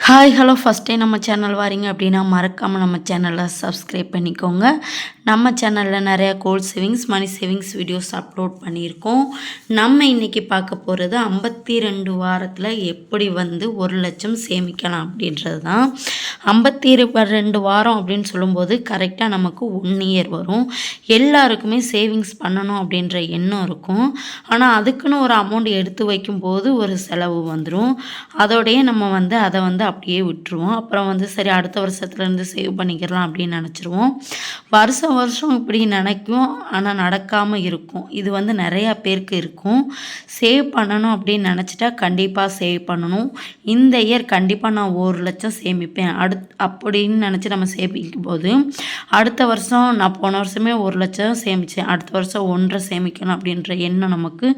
Hi hello first time நம்ம channel வாரீங்க அப்படின்னா மறக்காமல் நம்ம சேனலை சப்ஸ்கிரைப் பண்ணிக்கோங்க. நம்ம சேனலில் நிறையா gold savings money savings videos upload பண்ணியிருக்கோம். நம்ம இன்றைக்கி பார்க்க போகிறது ஐம்பத்தி ரெண்டு வாரத்தில் எப்படி வந்து ஒரு லட்சம் சேமிக்கலாம் அப்படின்றது தான் ஐம்பத்தி ரெண்டு வாரம் அப்படின்னு சொல்லும்போது கரெக்டாக நமக்கு ஒன் இயர் வரும். எல்லாருக்குமே சேவிங்ஸ் பண்ணணும் அப்படின்ற எண்ணம் இருக்கும். ஆனால் அதுக்குன்னு ஒரு அமௌண்ட் எடுத்து வைக்கும்போது ஒரு செலவு வந்துடும் அதோடயே நம்ம வந்து அதை வந்து அப்படியே விட்டுருவோம். அப்புறம் வந்து சரி அடுத்த வருஷத்துலேருந்து சேவ் பண்ணிக்கிறலாம் அப்படின்னு நினச்சிருவோம். வருஷம் வருஷம் இப்படி நினைக்கும் ஆனால் நடக்காமல் இருக்கும். இது வந்து நிறையா பேருக்கு இருக்கும். சேவ் பண்ணணும் அப்படின்னு நினச்சிட்டா கண்டிப்பாக சேவ் பண்ணணும். இந்த இயர் கண்டிப்பாக நான் ஒரு லட்சம் சேமிப்பேன். அடுத் அப்படின்னு நினச்சி நம்ம சேமிக்கும் போது அடுத்த வருஷம் நான் போன வருஷமே ஒரு லட்சம் சேமித்தேன் அடுத்த வருஷம் ஒன்றரை சேமிக்கணும் அப்படின்ற எண்ணம் நமக்கு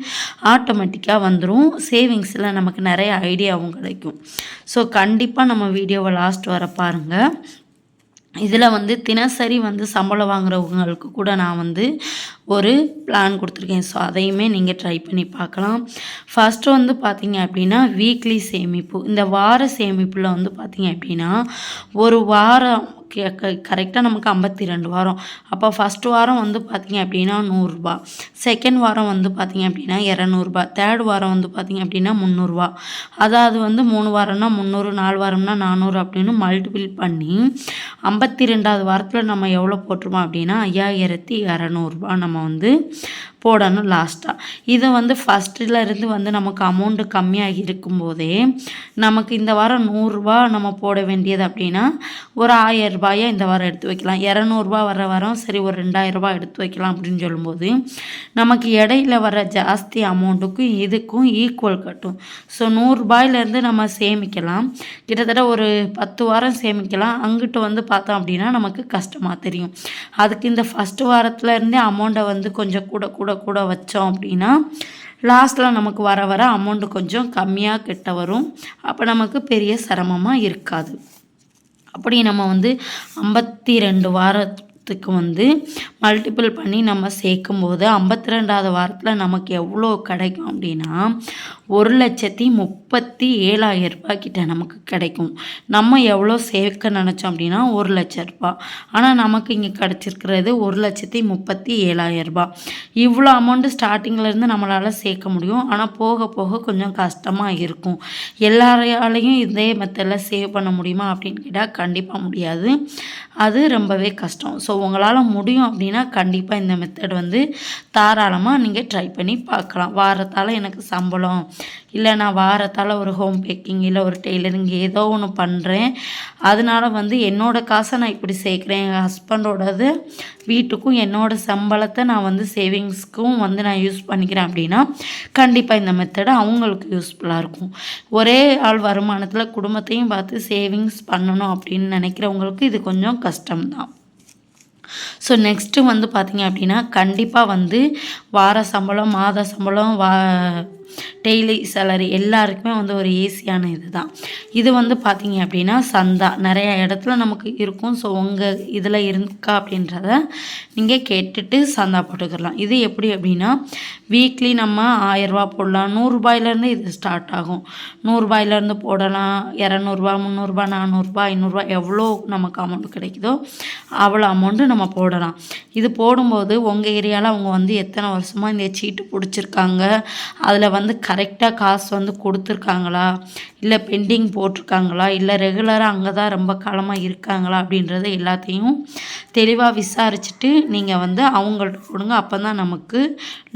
ஆட்டோமேட்டிக்காக வந்துடும் சேவிங்ஸில் நமக்கு நிறைய ஐடியாவும் கிடைக்கும். ஸோ கண்டிப்பாக நம்ம வீடியோவை லாஸ்ட் வர பாருங்கள் இதில் வந்து தினசரி வந்து சம்பளம் வாங்குறவங்களுக்கு கூட நான் வந்து ஒரு பிளான் கொடுத்துருக்கேன். ஸோ அதையுமே நீங்கள் ட்ரை பண்ணி பார்க்கலாம். ஃபஸ்ட்டு வந்து பார்த்தீங்க அப்படின்னா வீக்லி சேமிப்பு. இந்த வார சேமிப்பில் வந்து பார்த்தீங்க அப்படின்னா ஒரு வாரம் கரெக்டாக நமக்கு ஐம்பத்தி ரெண்டு வாரம். அப்போ ஃபஸ்ட் வாரம் வந்து பார்த்திங்க அப்படின்னா நூறுரூபா செகண்ட் வாரம் வந்து பார்த்திங்க அப்படின்னா இரநூறுபா. தேர்ட் வாரம் வந்து பார்த்திங்க அப்படின்னா முந்நூறுரூவா அதாவது வந்து மூணு வாரம்னா முந்நூறு நாலு வாரம்னா நானூறு அப்படின்னு மல்டிபிள் பண்ணி ஐம்பத்தி ரெண்டாவது வாரத்தில் நம்ம எவ்வளோ போட்டுருவோம் அப்படின்னா ஐயாயிரத்தி இரநூறுபா நம்ம நம்ம வந்து போடணும் லாஸ்ட்டாக இது வந்து ஃபஸ்ட்டிலேருந்து வந்து நமக்கு அமௌண்ட்டு கம்மியாக இருக்கும்போதே நமக்கு இந்த வாரம் நூறுரூவா நம்ம போட வேண்டியது அப்படின்னா ஒரு ஆயிரம் ரூபாயை இந்த வாரம் எடுத்து வைக்கலாம். இரநூறுபா வர வாரம் சரி ஒரு ரெண்டாயிரரூபா எடுத்து வைக்கலாம் அப்படின்னு சொல்லும்போது நமக்கு இடையில வர ஜாஸ்தி அமௌண்ட்டுக்கும் இதுக்கும் ஈக்குவல் கட்டும். ஸோ நூறுரூபாயிலேருந்து நம்ம சேமிக்கலாம். கிட்டத்தட்ட ஒரு பத்து வாரம் சேமிக்கலாம். அங்கிட்டு வந்து பார்த்தோம் அப்படின்னா நமக்கு கஷ்டமாக தெரியும். அதுக்கு இந்த ஃபஸ்ட்டு வாரத்துலேருந்தே அமௌண்ட்டை வந்து கொஞ்சம் கூட கூட கூட வச்சோம் அப்படின்னா லாஸ்ட்டில் நமக்கு வர வர அமௌண்ட்டு கொஞ்சம் கம்மியாக கிட்ட வரும். அப்போ நமக்கு பெரிய சிரமமாக இருக்காது. அப்படி நம்ம வந்து ஐம்பத்தி ரெண்டு வாரத்துக்கு வந்து மல்டிபிள் பண்ணி நம்ம சேர்க்கும் போது ஐம்பத்தி ரெண்டாவது வாரத்தில் நமக்கு எவ்வளோ கிடைக்கும் அப்படின்னா ஒரு லட்சத்தி முப்பத்தி ஏழாயிரம் ரூபாய் கிட்ட நமக்கு கிடைக்கும். நம்ம எவ்வளோ சேர்க்க நினச்சோம் அப்படின்னா ஒரு லட்ச ரூபாய். ஆனால் நமக்கு இங்கே கிடச்சிருக்கிறது ஒரு லட்சத்தி முப்பத்தி ஏழாயிரம் ரூபாய். இவ்வளோ அமௌண்ட்டு ஸ்டார்டிங்லேருந்து நம்மளால் சேர்க்க முடியும். ஆனால் போக போக கொஞ்சம் கஷ்டமாக இருக்கும். எல்லாரையாலையும் இதே மெத்தடில் சேவ் பண்ண முடியுமா அப்படின்னு கேட்டால் கண்டிப்பாக முடியாது. அது ரொம்பவே கஷ்டம். ஸோ ஸோ உங்களால் முடியும் அப்படின்னா கண்டிப்பாக இந்த மெத்தட் வந்து தாராளமாக நீங்கள் ட்ரை பண்ணி பார்க்கலாம். வாரத்தால் எனக்கு சம்பளம் இல்லை நான் வாரத்தால் ஒரு ஹோம் பேக்கிங் இல்லை ஒரு டெய்லரிங் ஏதோ ஒன்று பண்ணுறேன் அதனால வந்து என்னோடய காசை நான் இப்படி சேர்க்குறேன். எங்கள் ஹஸ்பண்டோடது வீட்டுக்கும் என்னோடய சம்பளத்தை நான் வந்து சேவிங்ஸ்க்கும் வந்து நான் யூஸ் பண்ணிக்கிறேன் அப்படின்னா கண்டிப்பாக இந்த மெத்தடு அவங்களுக்கு யூஸ்ஃபுல்லாக இருக்கும். ஒரே ஆள் வருமானத்தில் குடும்பத்தையும் பார்த்து சேவிங்ஸ் பண்ணணும் அப்படின்னு நினைக்கிறவங்களுக்கு இது கொஞ்சம் கஷ்டம்தான். ஸோ நெக்ஸ்ட்டு வந்து பார்த்திங்க அப்படின்னா கண்டிப்பாக வந்து வார சம்பளம் மாத சம்பளம் வா டெய்லி சேலரி எல்லாருக்குமே வந்து ஒரு ஈஸியான இது தான் இது வந்து பார்த்திங்க அப்படின்னா சந்தா. நிறைய இடத்துல நமக்கு இருக்கும். ஸோ உங்கள் இதில் இருக்கா அப்படின்றத நீங்கள் கேட்டுட்டு சந்தா போட்டுக்கலாம். இது எப்படி அப்படின்னா வீக்லி நம்ம ஆயிரரூபா போடலாம். நூறுரூபாயிலேருந்து இது ஸ்டார்ட் ஆகும். நூறுரூபாயிலேருந்து போடலாம். இரநூறுபா முந்நூறுரூபா நானூறுரூபா ஐநூறுரூவா எவ்வளோ நமக்கு அமௌண்ட் கிடைக்குதோ அவ்வளோ அமௌண்ட்டு நம்ம போடலாம். இது போடும்போது உங்கள் ஏரியாவில் அவங்க வந்து எத்தனை வருஷமாக இந்த சீட்டு பிடிச்சிருக்காங்க? அதில் வந்து வந்து கரெக்டாக காசு வந்து கொடுத்துருக்காங்களா? இல்லை பெண்டிங் போட்டிருக்காங்களா? இல்லை ரெகுலராக அங்கே தான் ரொம்ப காலமாக இருக்காங்களா? அப்படின்றத எல்லாத்தையும் தெளிவாக விசாரிச்சுட்டு நீங்கள் வந்து அவங்கள்ட்ட கொடுங்க. அப்போ தான் நமக்கு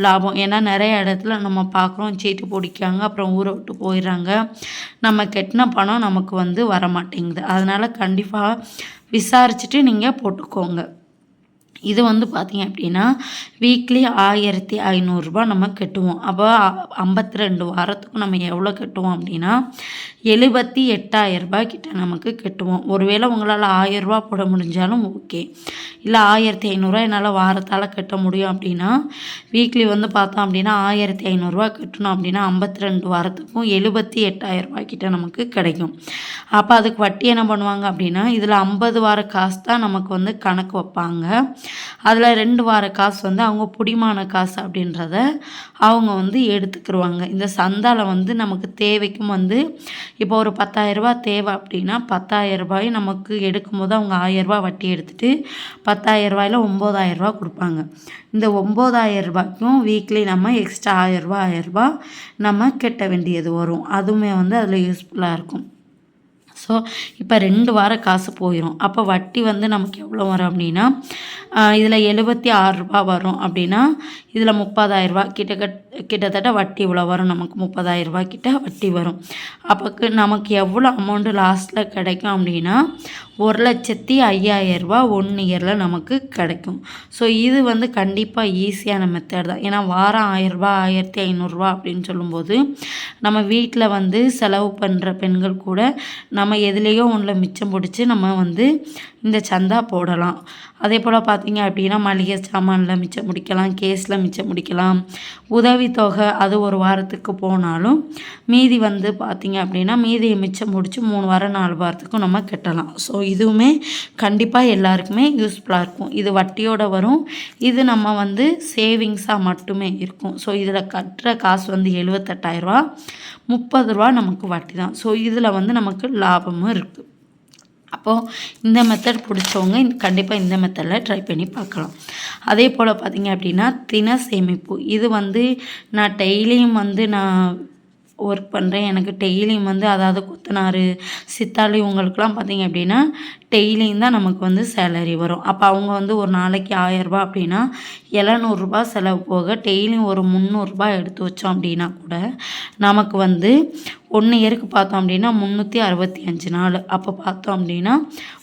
லாபம். ஏன்னா நிறைய இடத்துல நம்ம பார்க்குறோம் சீட்டு பிடிக்காங்க அப்புறம் ஊரை விட்டு போயிடுறாங்க. நம்ம கெட்டின பணம் நமக்கு வந்து வர மாட்டேங்குது அதனால் கண்டிப்பாக விசாரிச்சுட்டு நீங்கள் போட்டுக்கோங்க. இது வந்து பார்த்திங்க அப்படின்னா வீக்லி ஆயிரத்தி ஐநூறுரூபா நம்ம கட்டுவோம். அப்போ ஐம்பத்தி ரெண்டு வாரத்துக்கும் நம்ம எவ்வளோ கட்டுவோம் அப்படின்னா எழுபத்தி எட்டாயிரரூபா கிட்ட நமக்கு கட்டுவோம். ஒருவேளை உங்களால் ஆயிரரூபா போட முடிஞ்சாலும் ஓகே இல்லை ஆயிரத்தி ஐநூறுரூவா என்னால் வாரத்தால் கட்ட முடியும் அப்படின்னா வீக்லி வந்து பார்த்தோம் அப்படின்னா ஆயிரத்தி ஐநூறுரூவா கட்டணும் அப்படின்னா ஐம்பத்தி ரெண்டு வாரத்துக்கும் எழுபத்தி எட்டாயிரரூபா கிட்ட நமக்கு கிடைக்கும். அப்போ அதுக்கு வட்டி என்ன பண்ணுவாங்க அப்படின்னா இதில் ஐம்பது வார காசு தான் நமக்கு வந்து கணக்கு வைப்பாங்க. அதில் ரெண்டு வார காசு வந்து அவங்க பிடிமான காசு அப்படின்றத அவங்க வந்து எடுத்துக்கிருவாங்க. இந்த சந்தாவில் வந்து நமக்கு தேவைக்கும் வந்து இப்போ ஒரு பத்தாயிரரூபா தேவை அப்படின்னா பத்தாயிரரூபாயும் நமக்கு எடுக்கும்போது அவங்க ஆயிரரூபா வட்டி எடுத்துகிட்டு பத்தாயிரரூபாயில் ஒம்பதாயிரரூபா கொடுப்பாங்க. இந்த ஒம்பதாயிரம் ரூபாய்க்கும் வீக்லி நம்ம எக்ஸ்ட்ரா ஆயிரரூபா ஆயிரரூபா நம்ம கெட்ட வேண்டியது வரும். அதுவுமே வந்து அதில் யூஸ்ஃபுல்லாக இருக்கும். ஸோ இப்போ ரெண்டு வாரம் காசு போயிடும் அப்போ வட்டி வந்து நமக்கு எவ்வளோ வரும் அப்படின்னா இதில் எழுபத்தி ஆறு ரூபா வரும் அப்படின்னா இதில் முப்பதாயிரரூபா கிட்ட கிட்டத்தட்ட வட்டி இவ்வளோ வரும் நமக்கு. முப்பதாயிரரூபா கிட்ட வட்டி வரும். அப்போக்கு நமக்கு எவ்வளோ அமௌண்ட்டு லாஸ்ட்டில் கிடைக்கும் அப்படின்னா ஒரு லட்சத்தி ஐயாயிரரூபா ஒன் இயரில் நமக்கு கிடைக்கும். ஸோ இது வந்து கண்டிப்பாக ஈஸியான மெத்தட் தான். ஏன்னா வாரம் ஆயிரரூபா ஆயிரத்தி ஐநூறுரூவா அப்படின்னு சொல்லும்போது நம்ம வீட்டில் வந்து செலவு பண்ணுற பெண்கள் கூட நம்ம எதுலேயோ ஒன்றில் மிச்சம் பிடிச்சி நம்ம வந்து இந்த சந்தா போடலாம். அதே போல் பார்த்தீங்க அப்படின்னா மளிகை சாமானில் மிச்சம் முடிக்கலாம் கேஸில் மிச்சம் முடிக்கலாம். உதவித்தொகை அது ஒரு வாரத்துக்கு போனாலும் மீதி வந்து பார்த்திங்க அப்படின்னா மீதியை மிச்சம் முடித்து மூணு வாரம் நாலு வாரத்துக்கும் நம்ம கட்டலாம். ஸோ இதுவுமே கண்டிப்பாக எல்லாருக்குமே யூஸ்ஃபுல்லாக இருக்கும். இது வட்டியோடு வரும். இது நம்ம வந்து சேவிங்ஸாக மட்டுமே இருக்கும். ஸோ இதில் கட்டுற காசு வந்து எழுபத்தெட்டாயிரரூவா முப்பது ரூபா நமக்கு வட்டி தான் ஸோ இதில் வந்து நமக்கு லாபமும் இருக்குது அப்போது இந்த மெத்தட் பிடிச்சவங்க கண்டிப்பாக இந்த மெத்தடில் ட்ரை பண்ணி பார்க்கலாம். அதே போல் பார்த்திங்க அப்படின்னா தின சேமிப்பு. இது வந்து நான் டெய்லியும் வந்து நான் ஒர்க் பண்ணுறேன் எனக்கு டெய்லியும் வந்து அதாவது கொத்தனார் சித்தாளி இவங்களுக்குலாம் பார்த்திங்க அப்படின்னா டெய்லியும் தான் நமக்கு வந்து சேலரி வரும். அப்போ அவங்க வந்து ஒரு நாளைக்கு ஆயரூபா அப்படின்னா எழுநூறுபா செலவு போக டெய்லியும் ஒரு முந்நூறுரூபா எடுத்து வச்சோம் அப்படின்னா கூட நமக்கு வந்து ஒன்று இயருக்கு பார்த்தோம் அப்படின்னா முந்நூற்றி அறுபத்தி அஞ்சு நாள். அப்போ பார்த்தோம் அப்படின்னா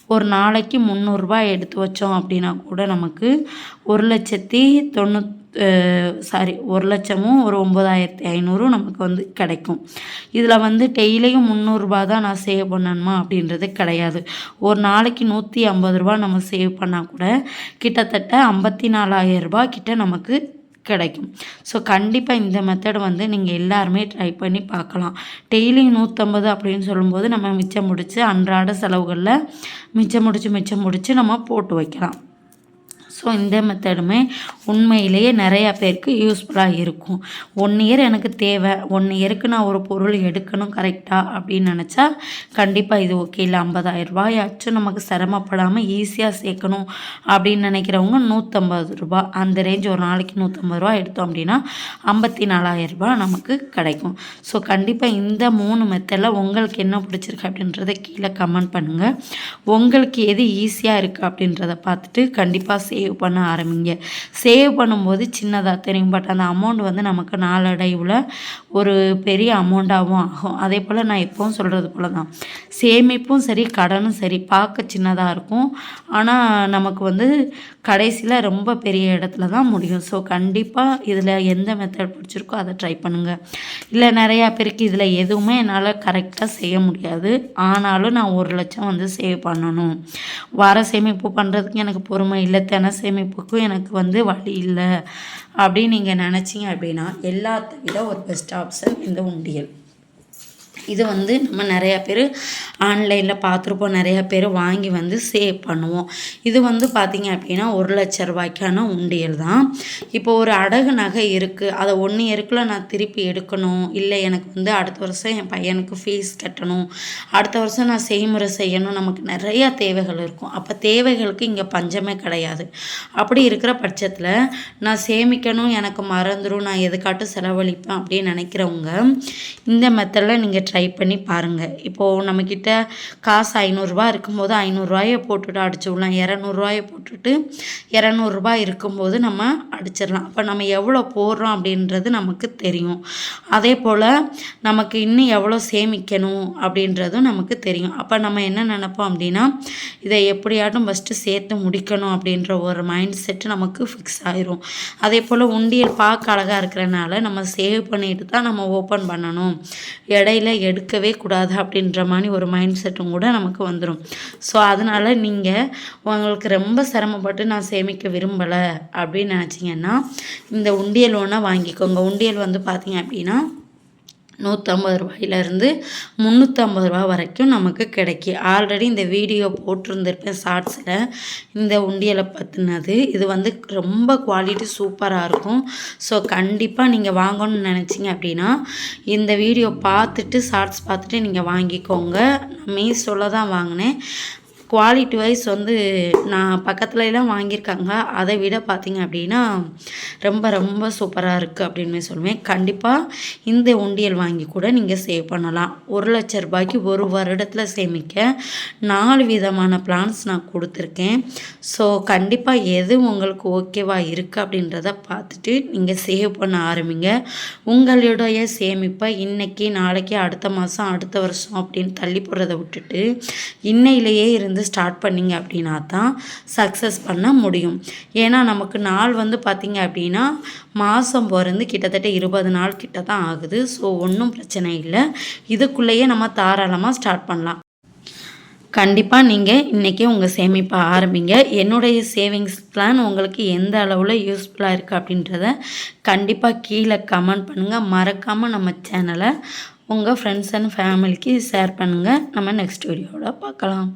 ஒரு நாளைக்கு முந்நூறுரூபா எடுத்து வச்சோம் அப்படின்னா கூட நமக்கு ஒரு லட்சத்தி தொண்ணூத் சாரி ஒரு லட்சமும் ஒரு ஒம்பதாயிரத்தி ஐநூறும் நமக்கு வந்து கிடைக்கும். இதில் வந்து டெய்லியும் முந்நூறுரூபா தான் நான் சேவ் பண்ணணுமா அப்படின்றது கிடையாது. ஒரு நாளைக்கு நூற்றி ஐம்பது ரூபா நம்ம சேவ் பண்ணால் கூட கிட்டத்தட்ட ஐம்பத்தி நாலாயிரம் ரூபா கிட்ட நமக்கு கிடைக்கும். ஸோ கண்டிப்பாக இந்த மெத்தட் வந்து நீங்கள் எல்லாருமே ட்ரை பண்ணி பார்க்கலாம். டெய்லி நூற்றம்பது அப்படின்னு சொல்லும்போது நம்ம மிச்சம் முடித்து அன்றாட செலவுகளில் மிச்சம் முடித்து மிச்சம் முடித்து நம்ம போட்டு வைக்கலாம். ஸோ இந்த மெத்தடுமே உண்மையிலேயே நிறையா பேருக்கு யூஸ்ஃபுல்லாக இருக்கும். ஒன் இயர் எனக்கு தேவை. ஒன் இயருக்கு நான் ஒரு பொருள் எடுக்கணும் கரெக்டாக அப்படின்னு நினச்சா கண்டிப்பாக இது ஓகே இல்லை ஐம்பதாயிரம் ரூபாயாச்சும் நமக்கு சிரமப்படாமல் ஈஸியாக சேர்க்கணும் அப்படின்னு நினைக்கிறவங்க நூற்றம்பது ரூபா அந்த ரேஞ்ச் ஒரு நாளைக்கு நூற்றம்பது ரூபா எடுத்தோம் அப்படின்னா ஐம்பத்தி நாலாயிரம் ரூபா நமக்கு கிடைக்கும். ஸோ கண்டிப்பாக இந்த மூணு மெத்தடில் உங்களுக்கு என்ன பிடிச்சிருக்கு அப்படின்றத கீழே கமெண்ட் பண்ணுங்கள் உங்களுக்கு எது ஈஸியாக இருக்குது அப்படின்றத பார்த்துட்டு கண்டிப்பாக சே சேவ் பண்ண ஆரம்பிங்க. சேவ் பண்ணும்போது சின்னதாக தெரியும். பட் அந்த அமௌண்ட் வந்து நமக்கு நாளடைவில் ஒரு பெரிய அமௌண்ட்டாகவும் ஆகும். அதே போல் நான் எப்போவும் சொல்கிறது போல தான் சேமிப்பும் சரி கடனும் சரி பார்க்க சின்னதாக இருக்கும். ஆனால் நமக்கு வந்து கடைசியில் ரொம்ப பெரிய இடத்துல தான் முடியும். ஸோ கண்டிப்பாக இதில் எந்த மெத்தட் பிடிச்சிருக்கோ அதை ட்ரை பண்ணுங்கள் இல்லை நிறையா பேருக்கு இதில் எதுவுமே என்னால் கரெக்டாக செய்ய முடியாது. ஆனாலும் நான் ஒரு லட்சம் வந்து சேவ் பண்ணணும். வார சேமிப்பு பண்ணுறதுக்கு எனக்கு பொறுமை இல்லை தின சேமிப்புக்கும் எனக்கு வந்து வழி இல்லை அப்படின்னு நீங்கள் நினச்சிங்க அப்படின்னா எல்லாத்த விட ஒரு பெஸ்ட் ஆப்ஷன் இந்த உண்டியல். இது வந்து நம்ம நிறையா பேர் ஆன்லைனில் பார்த்துருப்போம். நிறையா பேர் வாங்கி வந்து சேவ் பண்ணுவோம். இது வந்து பார்த்திங்க அப்படின்னா ஒரு லட்ச ரூபாய்க்கான உண்டியல் தான். இப்போ ஒரு அடகு நகை இருக்குது அதை ஒன்று இயருக்குள்ள நான் திருப்பி எடுக்கணும். இல்லை எனக்கு வந்து அடுத்த வருஷம் என் பையனுக்கு ஃபீஸ் கட்டணும். அடுத்த வருஷம் நான் செய்முறை செய்யணும். நமக்கு நிறையா தேவைகள் இருக்கும். அப்போ தேவைகளுக்கு இங்கே பஞ்சமே கிடையாது. அப்படி இருக்கிற பட்சத்தில் நான் சேமிக்கணும் எனக்கு மறந்துடும் நான் எதுக்காட்டும் செலவழிப்பேன் அப்படின்னு நினைக்கிறவங்க இந்த மெத்தடில் நீங்கள் ட்ரை பண்ணி பாருங்கள் இப்போது நம்மக்கிட்ட காசு ஐநூறுரூவா இருக்கும்போது ஐநூறுரூவாயை போட்டுட்டு அடிச்சு விடலாம். இரநூறுவாயை போட்டுட்டு இரநூறுபா இருக்கும்போது நம்ம அடிச்சிடலாம். அப்போ நம்ம எவ்வளோ போடுறோம் அப்படின்றது நமக்கு தெரியும். அதே போல் நமக்கு இன்னும் எவ்வளோ சேமிக்கணும் அப்படின்றதும் நமக்கு தெரியும். அப்போ நம்ம என்ன நினப்போம் அப்படின்னா இதை எப்படியாட்டும் ஃபஸ்ட்டு சேர்த்து முடிக்கணும் அப்படின்ற ஒரு மைண்ட் செட்டு நமக்கு ஃபிக்ஸ் ஆயிரும். அதே போல் உண்டியல் பார்க்க அழகாக இருக்கிறனால நம்ம சேவ் பண்ணிட்டு தான் நம்ம ஓப்பன் பண்ணணும். இடையில எடுக்கவே கூடாது அப்படின்ற மாதிரி ஒரு மைண்ட் செட்டும் கூட நமக்கு வந்துடும் ஸோ அதனால் நீங்கள் உங்களுக்கு ரொம்ப சிரமப்பட்டு நான் சேமிக்க விரும்பலை அப்படின்னு நினச்சிங்கன்னா இந்த உண்டியல் ஒன்றா வாங்கிக்கோங்க. உண்டியல் வந்து பார்த்தீங்க அப்படின்னா நூற்றம்பது ரூபாயிலேருந்து முந்நூற்றம்பது ரூபா வரைக்கும் நமக்கு கிடைக்கும் ஆல்ரெடி இந்த வீடியோ போட்டிருந்திருப்பேன் ஷார்ட்ஸில் இந்த உண்டியலை பற்றினது இது வந்து ரொம்ப குவாலிட்டி சூப்பராக இருக்கும். ஸோ கண்டிப்பாக நீங்கள் வாங்கணும்னு நினச்சிங்க அப்படின்னா இந்த வீடியோ பார்த்துட்டு ஷார்ட்ஸ் பார்த்துட்டு நீங்கள் வாங்கிக்கோங்க. நான் மீஷோவில் தான் வாங்கினேன். குவாலிட்டி வைஸ் வந்து நான் பக்கத்துலலாம் வாங்கியிருக்காங்க. அதை விட பார்த்திங்க அப்படின்னா ரொம்ப ரொம்ப சூப்பராக இருக்குது அப்படின்னு சொல்லுவேன். கண்டிப்பாக இந்த உண்டியல் வாங்கி கூட நீங்கள் சேவ் பண்ணலாம். ஒரு லட்ச ரூபாய்க்கு ஒரு வருடத்தில் சேமிக்க நாலு விதமான பிளான்ஸ் நான் கொடுத்துருக்கேன். ஸோ கண்டிப்பாக எது உங்களுக்கு ஓகேவாக இருக்குது அப்படின்றத பார்த்துட்டு நீங்கள் சேவ் பண்ண ஆரம்பிங்க. உங்களுடைய சேமிப்பை இன்னைக்கு நாளைக்கு அடுத்த மாதம் அடுத்த வருஷம் அப்படின்னு தள்ளி போடுறதை விட்டுட்டு இன்னையிலேயே இருந்து ஸ்டார்ட் பண்ணிங்க அப்படின்னா தான் சக்ஸஸ் பண்ண முடியும். ஏன்னா நமக்கு நாள் வந்து பார்த்திங்க அப்படின்னா மாதம் பிறந்து கிட்டத்தட்ட இருபது நாள் கிட்ட தான் ஆகுது. ஸோ ஒன்றும் பிரச்சனை இல்லை. இதுக்குள்ளேயே நம்ம தாராளமாக ஸ்டார்ட் பண்ணலாம். கண்டிப்பாக நீங்கள் இன்றைக்கி உங்கள் சேமிப்பை ஆரம்பிங்க. என்னுடைய சேவிங்ஸ் பிளான் உங்களுக்கு எந்த அளவில் யூஸ்ஃபுல்லாக இருக்குது அப்படின்றத கண்டிப்பாக கீழே கமெண்ட் பண்ணுங்கள் மறக்காமல் நம்ம சேனலை உங்கள் ஃப்ரெண்ட்ஸ் அண்ட் ஃபேமிலிக்கு ஷேர் பண்ணுங்கள் நம்ம நெக்ஸ்ட் வீடியோவில் பார்க்கலாம்.